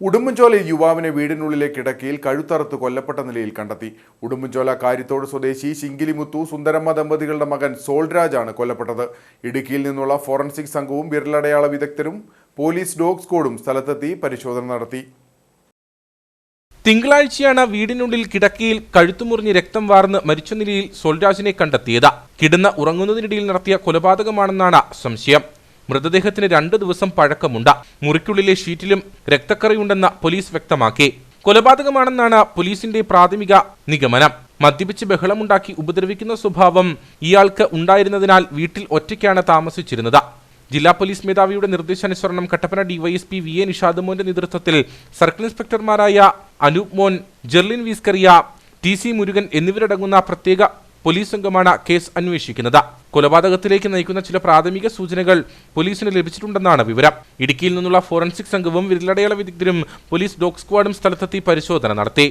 ഉടുമ്പൻചോലയിൽ യുവാവിനെ വീടിനുള്ളിലെ കിടക്കയിൽ കഴുത്തറുത്ത് കൊല്ലപ്പെട്ട നിലയിൽ കണ്ടെത്തി. ഉടുമ്പൻചോല കാര്യത്തോട് സ്വദേശി ശിങ്കിലിമുത്തു സുന്ദരമ്മ ദമ്പതികളുടെ മകൻ സോൾരാജാണ് കൊല്ലപ്പെട്ടത്. ഇടുക്കിയിൽ നിന്നുള്ള ഫോറൻസിക് സംഘവും വിരലടയാള വിദഗ്ധരും പോലീസ് ഡോഗ് സ്ക്വാഡും സ്ഥലത്തെത്തി പരിശോധന നടത്തി. തിങ്കളാഴ്ചയാണ് വീടിനുള്ളിൽ കിടക്കയിൽ കഴുത്തുമുറിഞ്ഞ് രക്തം വാർന്ന് മരിച്ച നിലയിൽ സോൾരാജിനെ കണ്ടെത്തിയത്. കിടന്ന് ഉറങ്ങുന്നതിനിടയിൽ നടത്തിയ കൊലപാതകമാണെന്നാണ് സംശയം. മൃതദേഹത്തിന് രണ്ടു ദിവസം പഴക്കമുണ്ട്. മുറിക്കുള്ളിലെ ഷീറ്റിലും രക്തക്കറിയുണ്ടെന്ന് പോലീസ് വ്യക്തമാക്കി. കൊലപാതകമാണെന്നാണ് പോലീസിന്റെ പ്രാഥമിക നിഗമനം. മദ്യപിച്ച് ബഹളമുണ്ടാക്കി ഉപദ്രവിക്കുന്ന സ്വഭാവം ഇയാൾക്ക് ഉണ്ടായിരുന്നതിനാൽ വീട്ടിൽ ഒറ്റയ്ക്കാണ് താമസിച്ചിരുന്നത്. ജില്ലാ പോലീസ് മേധാവിയുടെ നിർദ്ദേശാനുസരണം Kattappana DYSP V A Nishad നേതൃത്വത്തിൽ സർക്കിൾ ഇൻസ്പെക്ടർമാരായ അനൂപ് മോൻ ജെർലിൻ വീസ്കറിയ ടി സി മുരുകൻ എന്നിവരടങ്ങുന്ന പ്രത്യേക പോലീസ് സംഘമാണ് കേസ് അന്വേഷിക്കുന്നത്. കൊലപാതകത്തിലേക്ക് നയിക്കുന്ന ചില പ്രാഥമിക സൂചനകൾ പോലീസിന് ലഭിച്ചിട്ടുണ്ടെന്നാണ് വിവരം. ഇടുക്കിയിൽ നിന്നുള്ള ഫോറൻസിക് സംഘവും വിരലടയാള വിദഗ്ധരും പോലീസ് ഡോഗ് സ്ക്വാഡും സ്ഥലത്തെത്തി പരിശോധന നടത്തി.